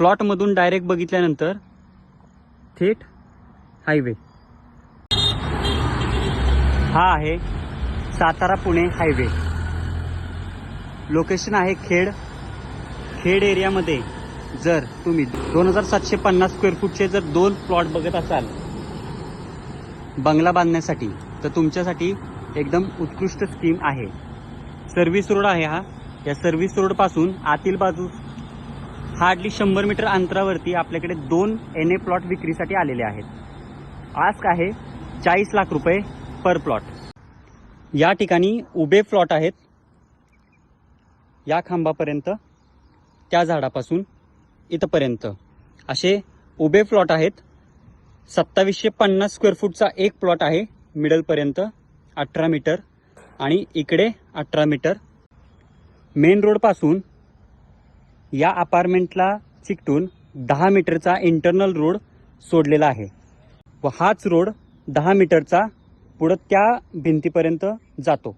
प्लॉटमधून direct बघितल्यानंतर थेट highway. हा आहे सातारा पुणे हायवे. लोकेशन आहे खेड. खेड एरियामध्ये जर तुम्ही दोन हजार सातशे पन्नास स्क्वेअर फूटचे जर दोन प्लॉट बघत असाल बंगला बांधण्यासाठी तर तुमच्यासाठी एकदम उत्कृष्ट स्कीम आहे. सर्व्हिस रोड आहे हा. या सर्व्हिस रोडपासून आतील बाजूस हार्डली शंभर मीटर अंतरावरती आपल्याकडे दोन एन ए प्लॉट विक्रीसाठी आलेले आहेत. आस्क आहे चाळीस लाख रुपये पर प्लॉट या ठिकाणी उभे प्लॉट आहेत. या खांबापर्यंत त्या झाडापासून इथपर्यंत. असे उभे प्लॉट आहेत. सत्तावीसशे पन्नास स्क्वेअर फूटचा एक प्लॉट आहे. मिडलपर्यंत अठरा मीटर आणि इकडे अठरा मीटर मेन रोडपासून या अपार्टमेंटला चिकटून दहा मीटरचा इंटरनल रोड सोडलेला आहे. व हाच रोड दहा मीटरचा पुढं त्या भिंतीपर्यंत जातो.